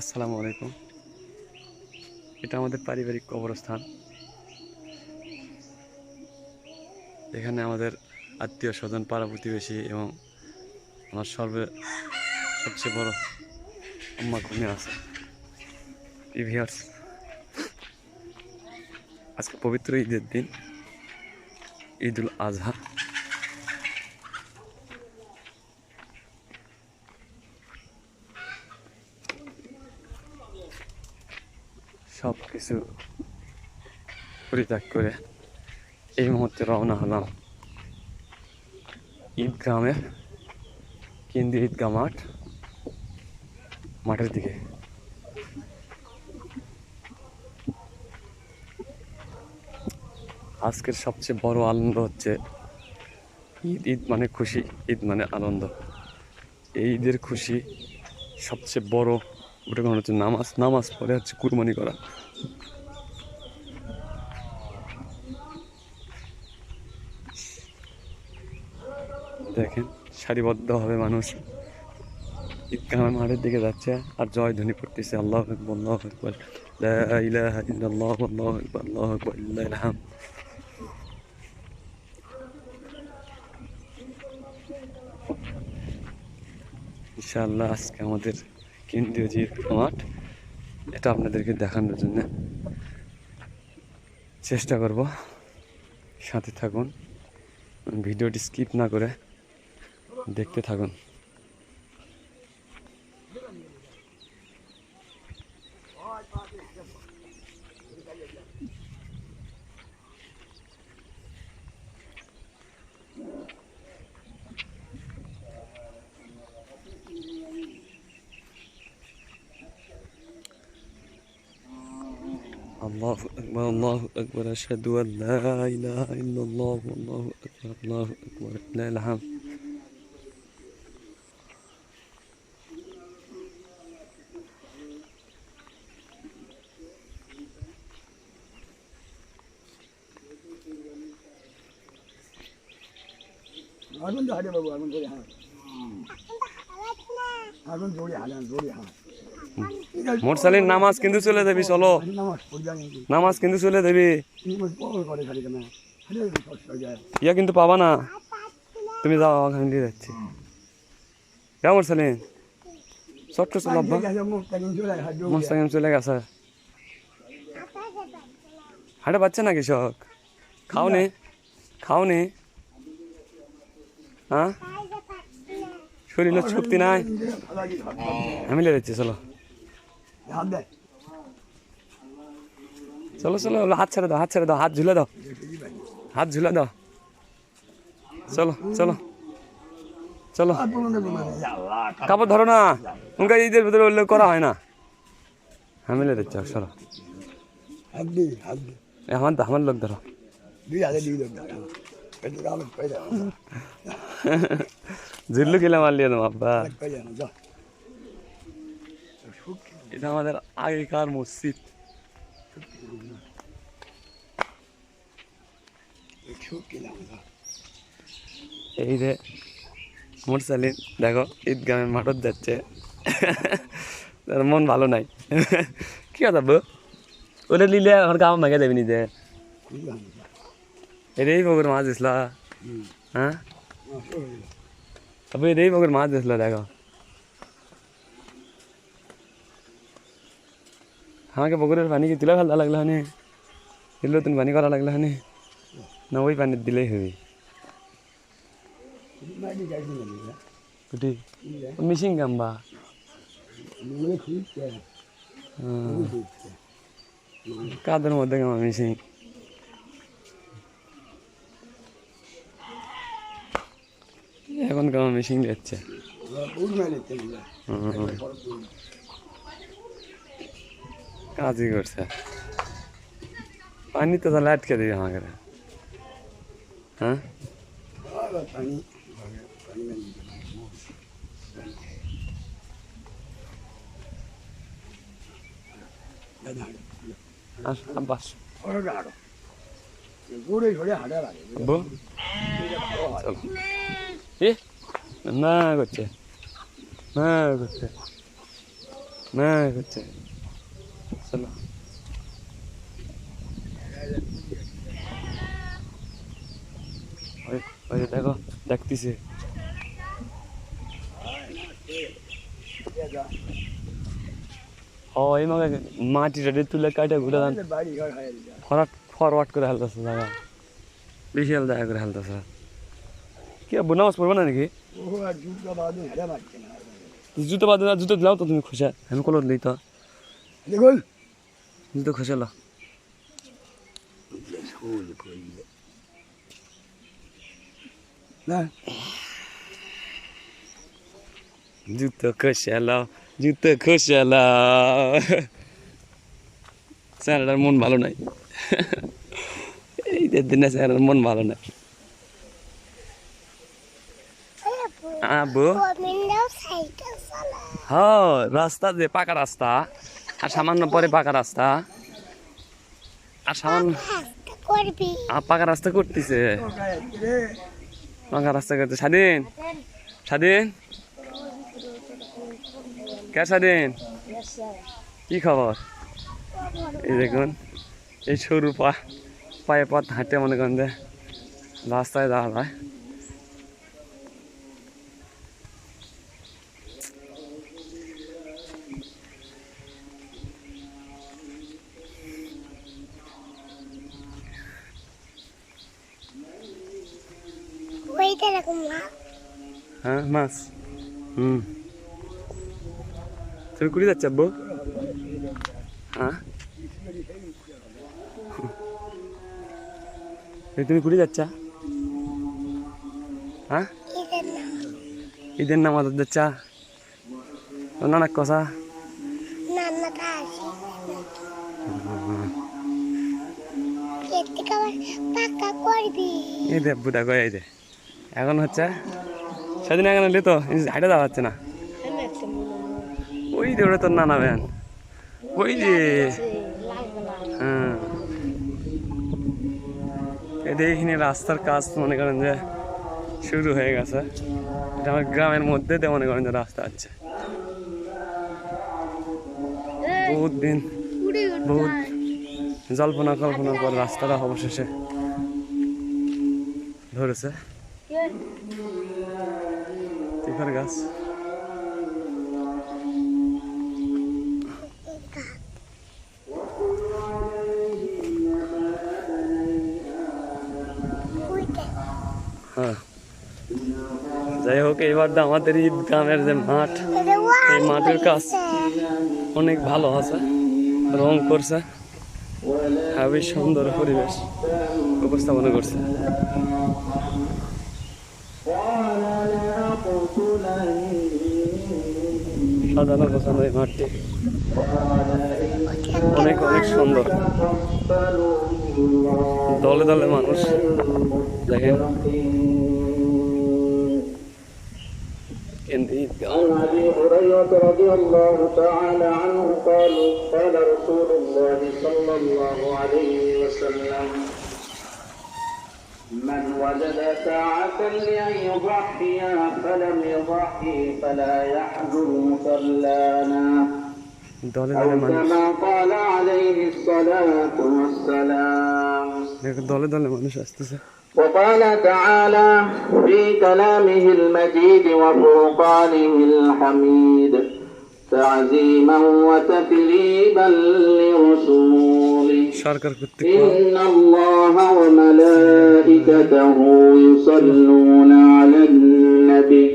আসসালামু আলাইকুম। এটা আমাদের পারিবারিক কবরস্থান। এখানে আমাদের আত্মীয় স্বজন, পাড়া প্রতিবেশী এবং আমার সর্বে, সবচেয়ে বড় আম্মা ঘুমিয়ে আছে। ইভিয়ার্স আজকে পবিত্র ঈদের দিন ঈদ উল আজহা সব কিছু পরিত্যাগ করে এই মুহূর্তে রওনা হলাম ঈদ গ্রামের কেন্দ্রীয় ঈদগাহ মাঠ, মাঠের দিকে। আজকের সবচেয়ে বড় আনন্দ হচ্ছে ঈদ ঈদ মানে খুশি, ঈদ মানে আনন্দ। এই ঈদের খুশি সবচেয়ে বড় ওটা কোনো হচ্ছে নামাজ নামাজ পরে হচ্ছে কুরবানি করা। দেখেন, সারিবদ্ধভাবে মানুষ ঈদগাহ মাঠের দিকে যাচ্ছে আর জয় ধ্বনি পড়তেছে আল্লাহ আকবর, আল্লাহ ইলাহা ইল্লাল্লাহ, আল্লাহু আল্লাহু ইনশাআল্লাহ আজকে আমাদের কেন্দ্রীয় যে মাঠ এটা আপনাদেরকে দেখানোর জন্য চেষ্টা করব। সাথে থাকুন ভিডিওটি স্কিপ না করে দেখতে থাকুন। الله أكبر الله أكبر. أشهد أن لا إله إلا الله والله أكبر الله أكبر. لا الحمد ما ده حاجة মোরসালিন নামাজ কিন্তু চলে যাবি, চলো। নামাজ কিন্তু চলে করে যায় ইয়া কিন্তু পাবা না। তুমি যাও, আমি দিয়ে যাচ্ছি। কেমন মোরসালিন মুখ তাকিয়ে চলে চলে গেছে। হাটে পাচ্ছে না কৃষক? খাও নি খাও নি। হ্যাঁ শরীরে শক্তি নাই। আমি যাচ্ছি, চলো। হাত দে চলো চলো হাত ছেড়ে দাও হাত ছেড়ে দাও হাত ঝুলে দাও। হাত ঝুলে দাও। চলো চলো চলো। তোমার কাপড় ধরো না। উনকা ঈদের ভিতরে উল্লেখ করা হয় না। আমি লেগে যাচ্ছি চলো। আমার আমার লোক ধরো। ঝুল্লু খেলে মারলিয়ে দেবো আব্বা এটা আমাদের আগেকার মসজিদ। এই যে মুরসালিন দেখো ঈদগামের মাঠত যাচ্ছে। তার মন ভালো নাই। কি কথা বউ ওটা নিলে আমার গাম ভেঙে দেবে নিজে। এটাই বগুর মাছ দিসলা হ্যাঁ? তবে এটাই বগুর মাছ দিসলা দেখো। আমাকে বগুরের পানি কি তুলে ফেলতে লাগল হানি দিলেও তুমি পানি করা লাগল হানি না ওই পানি দিলেই হবে কুটি মিশিং খুঁজছে খুঁজছে কাদের মধ্যে গামা মিশিং এখন গামা মিশিং দিচ্ছে উড়মে নিতে দিলে কাজই করছে। পানি তো তাহলে আটকে দিবি আমাকে। হ্যাঁ? না করছে। না করছে। না হচ্ছে চলো। দেখো, দেখতেছে। ও, এই মাকে মাটি টাটি তুলে কাটে ঘুরে দেন। ফরাট, ফরওয়ার্ড করে হেলতেছে, জায়গা। বিশাল জায়গা করে হেলতেছে। কি নাকি? জুতো দিলাও তো তুমি খুশা। আমি কলর দিই তো। জুতো খুশালো জুতো খুশালো জুতো মন ভালো নাই। এই দিনে স্যারের মন ভালো নাই। আবু। হ্যাঁ রাস্তা যে পাকা রাস্তা। আর সামান্য পরে পাকা রাস্তা। আর সামান্য পাকা রাস্তা করতেছে। পাকা রাস্তা করতে স্বাধীন? স্বাধীন? কে স্বাধীন? কি খবর? এই দেখুন, এই সরু পা পায়ে পথ হাঁটে মনে করেন রাস্তায় যাওয়া হ্যাঁ মাছ। হুম। তুমি কুড়ি যাচ্ছে আব্বু? হ্যাঁ? তুমি কুড়ি যাচ্ছা? হ্যাঁ. ঈদের নামাজ যাচ্ছা নানা korbi. এই দে বুদা গয় এই দে। এখন হচ্ছে সেদিন এখন হলে তো হাইটে যাওয়া হচ্ছে না। ওই যে তোর নানা ভ্যান। ওই যে। হ্যাঁ। এই যে এইখানে রাস্তার কাজ মনে করেন যে শুরু হয়ে গেছে। এটা আমার গ্রামের মধ্যে দিয়ে মনে করেন যে রাস্তা আছে। বহুত দিন, বহুত জল্পনা কল্পনার পর রাস্তাটা অবশেষে ধরেছে। তিফার গাছ. হ্যাঁ যাই হোক এবার তো আমাদের ঈদ গ্রামের যে মাঠ. এই মাঠের কাজ অনেক ভালো আছে, রং করছে, খুবই সুন্দর পরিবেশ উপস্থাপনা করছে সাজানো গোছানো এই মাঠটি অনেক অনেক সুন্দর দলে দলে মানুষ দেখেন কেন্দ্রে ঈদগাহ عن ابي هريره رضي الله تعالى عنه قال قال رسول الله صلى الله عليه وسلم من وجد ساعة لأن يضحي فلم يضحي فلا يحجر مسلانا أو كما قال عليه الصلاة والسلام. وقال تعالى في كلامه المجيد وفرقانه الحميد. تعزيما وتكليبا لرسوله. إن الله وملائكته يصلون على النبي.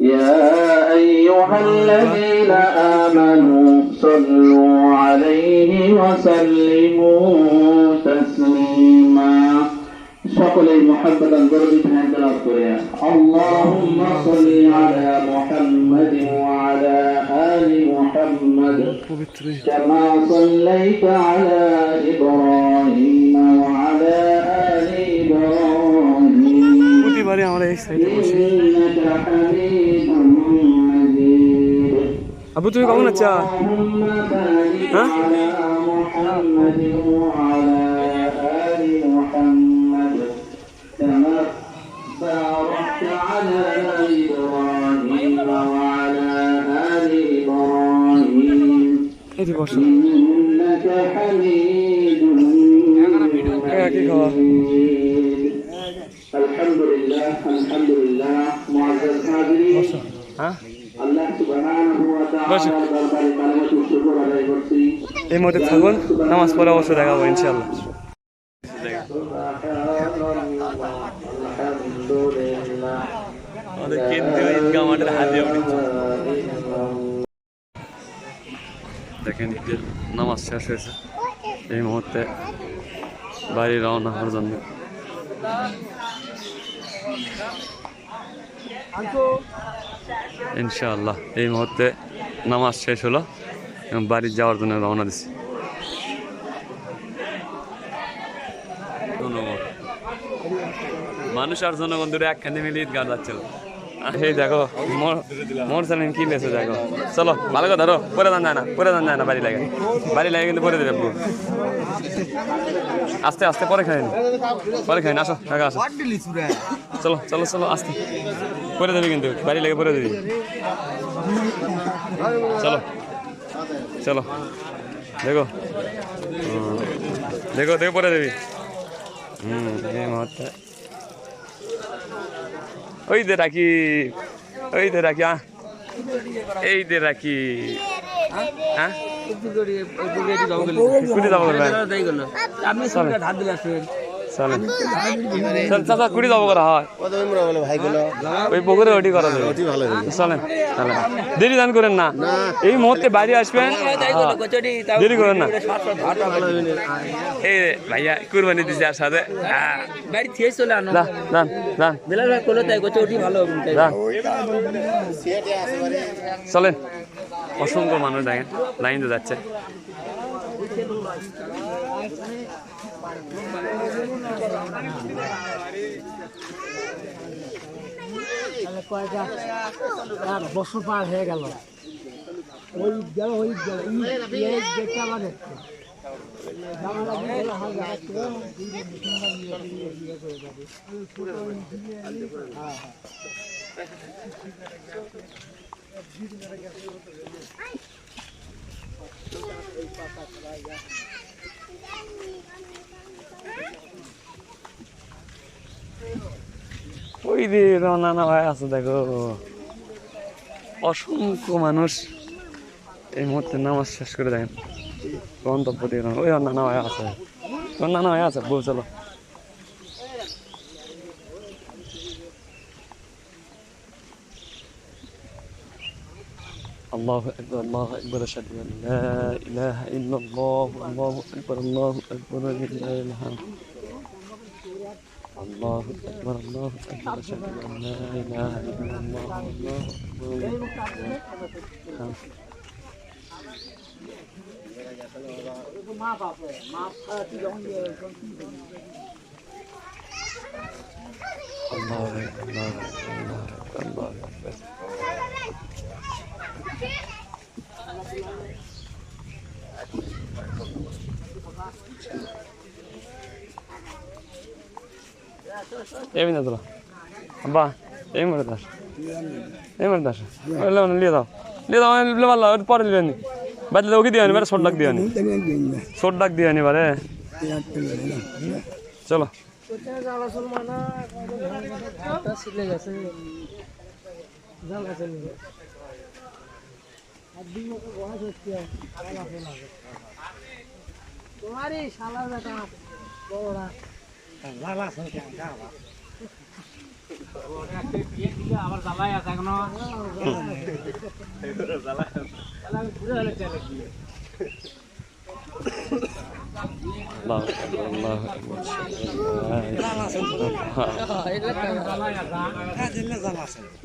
يا أيها الذين آمنوا صلوا عليه وسلموا تسليما. সকলেই মহাব্বতান গর্বিত মন্তলাভ করে আল্লাহুম্মা সাল্লি আলা মুহাম্মাদ ওয়া আলা আলি মুহাম্মাদ কামা সাল্লাইতা আলা ইব্রাহিম ওয়া আলা আলি ইব্রাহিম। প্রতিবারে আমরা এই সাইডে বসি। আবু তুমি কখন আচ্ছা হ্যাঁ? শুকর আদায় করছি। এই মধ্যে থাকুন নামাজ পড়া অবশ্য দেখাবো ইনশাল্লাহ শেষ হয়েছে এই মুহূর্তে বাড়ি রওনা হওয়ার জন্য। ইনশাআল্লাহ, এই মুহূর্তে নামাজ শেষ হলো এবং বাড়ি যাওয়ার জন্য রওনা দিছি মানুষ আর জনগণ দূরে একখানে মিলে ঈদ গান যাচ্ছিল। এই দেখো মোর মোর সালিম কি বেছে দেখো। চলো, ভালো কথা, ধরো, পরে দান যায় না, পরে দান যায় না, বাড়ি লাগে। বাড়ি লাগে কিন্তু পরে দেবে আপু। আস্তে আস্তে, পরে খাই পরে খাই আসো টাকা আসো। চলো চলো চলো, আস্তে। পরে দেবে কিন্তু, বাড়ি লাগে পরে দেবে। চলো চলো। দেখো। দেখো দেখো, পরে দেবি। হুম, এই মুহূর্তে। ওই দে রাখি ওই দে রাখি এই দে রাখি। হ্যাঁ কুড়ি যাব আপনি চলে। ধার দিলে আসবেন চলে। চল চাচা কুড়ি যাব করা হয়। ওই পুকুরে ওটি করা যাবে চলেন চলেন। দেরি দান করেন না। এই মুহূর্তে বাড়ি আসবেন দেরি করেন না। এই ভাইয়া কুরবানি দিছে আর সাথে। চলেন। অসংখ্য মানুষ দেখেন লাইন তো যাচ্ছে। বছর পার হয়ে গেল ওই গেল ওই গেল আমার দেখতে ওই যে নানা ভাই আছে, দেখো। অসংখ্য মানুষ এই মুহূর্তে নামাজ শেষ করে দেখেন। গন্তব্য দিয়ে ওই নানা ভাই আছে। ওর নানা ভাই আছে? বউ, চলো। الله أكبر الله أكبر أشهد أن لا إله إلا الله الله أكبر الله أكبر ولله الحمد الله أكبر الله أكبر أشهد أن لا إله إلا الله الله أكبر. الله ಏನ್ ಅದಲ್ಲ ಅಬ್ಬಾ ಏನ್ ಮಾಡ್ತಾರ ಏನ್ ಮಾಡ್ತಾರ ಎಲ್ಲ ಅವನು ಲಿಯದಾವ ಲಿಯದಾವ ಇಲ್ಲವಲ್ಲ ಅವ್ರ ಪಾರ ಇಲ್ಲವನಿ ಬದಲು ಹೋಗಿದ್ದೀವನಿ ಬೇರೆ ಸೊಡ್ಡಾಕ್ ದೀವನಿ ಸೊಡ್ಡಾಕ್ ದೀವನಿ ಬಾರೆ ಚಲೋ তোমারই শালা বেটা বড়রা লালা আছে। আবার জ্বালাই আছে। এখনও ঘুরে হলে চলে কি আল্লাহ আকবার, আল্লাহ আকবার।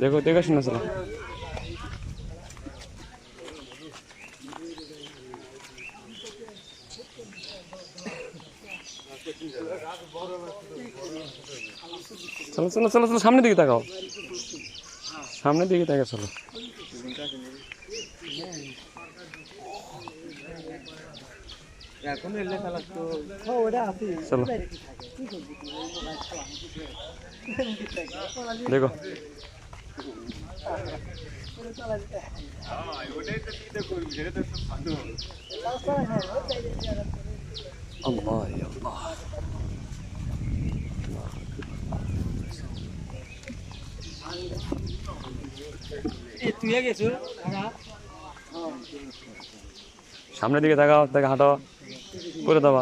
দেখো দেখো শুনে চলো চলো চলো চলো চলো সামনের দিকে তাকাও সামনের দিকে তাকা চলো এখন এলে খেলা তো চলো। দেখো। আল্লাহ তুই গেছো সামনের দিকে তাকাও তাকে হাঁটো। করে দেওয়া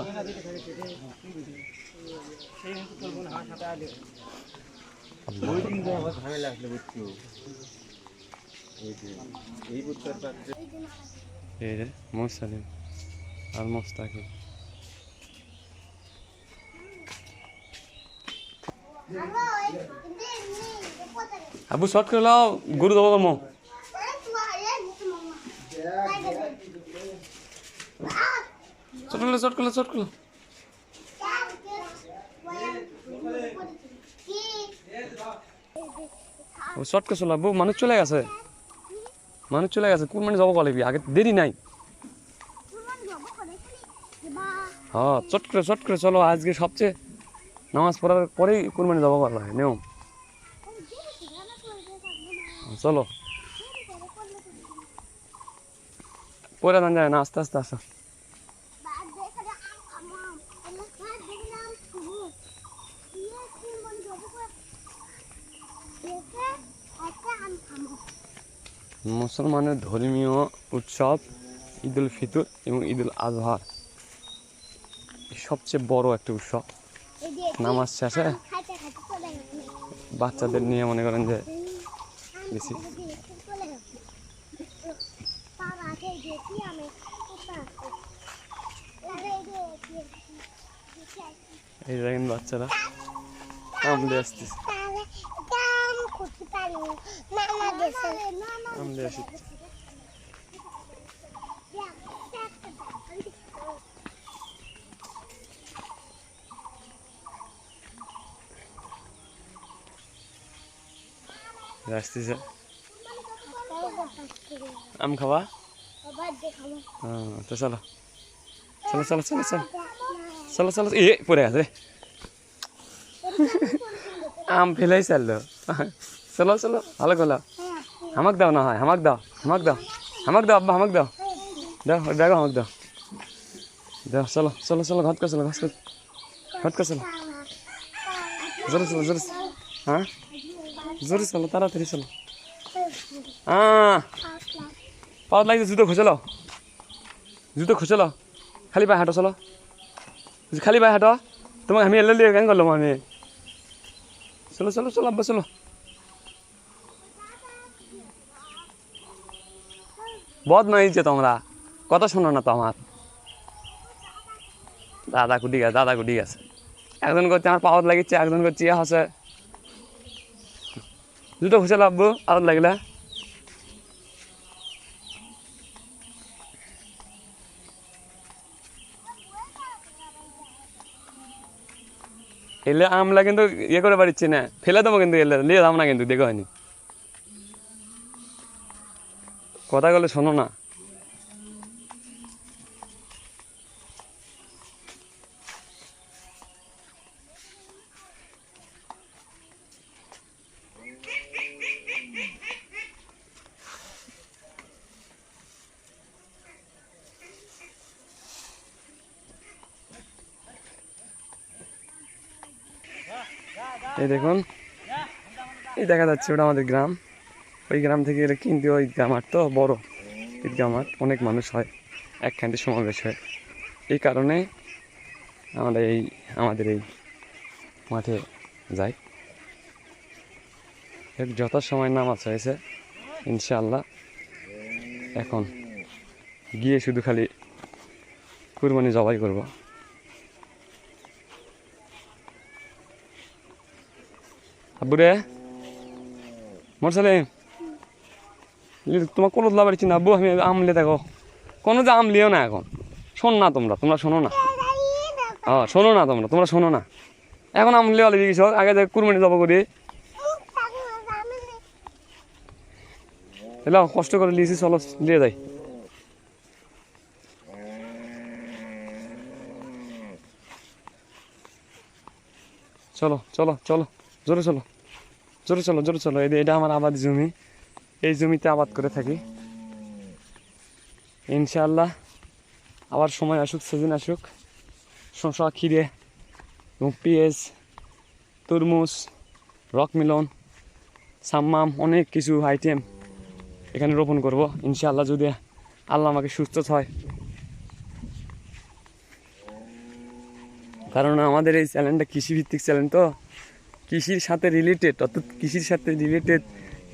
মোসালিম আর মোস্তাকিম আবু শর্ট করে লাও গুরু দেবো কর্ম করলে শর্ট করলে ও শর্ট চলা বউ মানুষ চলে গেছে। মানুষ চলে গেছে, কোন মানে যাব কলেবি আগে দেরি নাই। হ্যাঁ চট করে চট করে চলো, আজকে সবচেয়ে নামাজ পড়ার পরেই কোরবানি যাব ভালো হয় নিয়ম চলো। পরে দান যায় না, আস্তে আস্তে আসো মুসলমানের ধর্মীয় উৎসব ঈদ উল ফিতর এবং ঈদ উল আজহা সবচেয়ে বড় একটা উৎসব। নামাজ শেষে বাচ্চাদের নিয়ে মনে করেন যে বেশি। এই দেখেন বাচ্চারা। আমলে আসতেছে। আমলে আসছে আসতেছে। আম খাওয়া হ্যাঁ তো চলো। চলো চলো চলো চলো। চলো চলো, এ, পড়ে আছে আম ফেলাই চাললো চলো চলো, ভালো করল হামাক দাও না হয়, হামাক দাও হামাক দাও হামাক দাও, আব্বা, হামাক দাও। দাও দেখো হামাক দাও। দাও, চলো চলো চলো ঘট করে চলো ঘট করে ঘট করে চলো। জোরে চলো, জোরে হ্যাঁ? জোরে, চলো, তাড়াতাড়ি, চলো। হ্যাঁ পাওয়ার লাগছে, জুতো খোঁচালো জুতো খোঁচালো খালি পায়ে হাঁটো, চলো। খালি পায়ে হাঁটো। তোমাকে আমি এলে কেন করলাম, আমি। চলো চলো চলো, আব্বা, চলো। বদ যে তোমরা। কথা শোনো না তো আমার। দাদা কুটি গেছে, দাদা কুটি গেছে। একজন করছে আমার পাওয়ার লাগিচ্ছে, একজন করছে ইয়ে হাসে। জুতো খুঁজে আব্বু আরত লাগলে। এলে আমলা কিন্তু ইয়ে করে পারিচ্ছি না। ফেলে দেবো কিন্তু এলে, নিয়ে যাব না কিন্তু, দেখো হয়নি। কথা বলে শোনো না। এই দেখুন এই দেখা যাচ্ছে ওটা আমাদের গ্রাম। ওই গ্রাম থেকে এলে কিন্তু ওই গ্রামার তো বড়। ঈদগাহ মাঠ অনেক মানুষ হয় একখানটি সমাবেশ হয়। এই কারণে আমরা এই, আমাদের এই মাঠে যাই। যথাসময় নামাজ হয়েছে, ইনশাআল্লাহ। এখন গিয়ে শুধু খালি কুরবানি জবাই করব। আব্বুরে, মোরসালিম। তোমার কোনো দোলা পারছি না আব্বু আমি আমলে দেখো। কোনো যে আম লিও না এখন। শোন না তোমরা তোমরা শোনো না। হ্যাঁ শোনো না তোমরা তোমরা শোনো না। এখন আম লিওয়া লেগে গেছ আগে যে কুরবানি যাব করি। এলা, কষ্ট করে লিয়েছি, চলো লিয়ে যাই। চলো চলো চলো, জোরে চলো। জোরে চলো জোরে চলো এটা আমার আবাদ জমি। এই জমিতে আবাদ করে থাকি। ইনশাআল্লাহ আবার সময় আসুক সিজন আসুক। শশা খিরে এবং পেঁয়াজ, তরমুজ, রক মিলন, সাম্মাম অনেক কিছু আইটেম এখানে রোপণ করব। ইনশাআল্লাহ যদি আল্লাহ আমাকে সুস্থ হয়। কারণ আমাদের এই চ্যানেলটা কৃষিভিত্তিক চ্যানেল তো। কৃষির সাথে রিলেটেড অর্থাৎ কৃষির সাথে রিলেটেড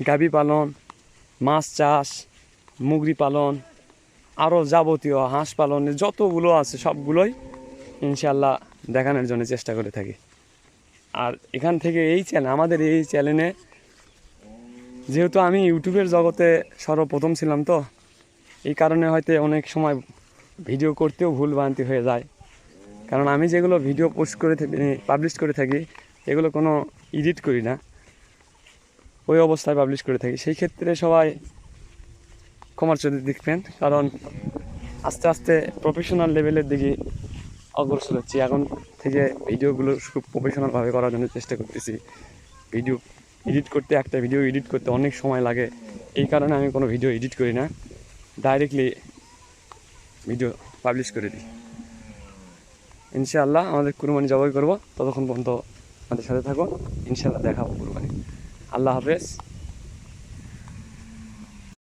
গাভী পালন মাছ চাষ মুগরি পালন, আরও যাবতীয় হাঁস পালনের যতগুলো আছে সবগুলোই ইনশাল্লাহ দেখানোর জন্য চেষ্টা করে থাকি। আর এখান থেকে এই চ্যানেল আমাদের এই চ্যানেলে যেহেতু আমি ইউটিউবের জগতে সর্বপ্রথম ছিলাম তো, এই কারণে হয়তো অনেক সময় ভিডিও করতেও ভুল ভ্রান্তি হয়ে যায়। কারণ আমি যেগুলো ভিডিও পোস্ট করে পাবলিশ করে থাকি, এগুলো কোনো এডিট করি না। ওই অবস্থায় পাবলিশ করে থাকি। সেই ক্ষেত্রে সবাই ক্ষমার চোখে দেখবেন, কারণ আস্তে আস্তে প্রফেশনাল লেভেলের দিকে অগ্রসর হচ্ছি। এখন থেকে ভিডিওগুলো খুব প্রফেশনালভাবে করার জন্য চেষ্টা করতেছি। ভিডিও এডিট করতে, একটা ভিডিও এডিট করতে অনেক সময় লাগে। এই কারণে আমি কোনো ভিডিও এডিট করি না। ডাইরেক্টলি ভিডিও পাবলিশ করে দিই। ইনশাআল্লাহ আমাদের কুরবানি জবাই করব। ততক্ষণ পর্যন্ত আমাদের সাথে থাকো ইনশাআল্লাহ দেখাবো কুরবানি আল্লাহ হাফেজ।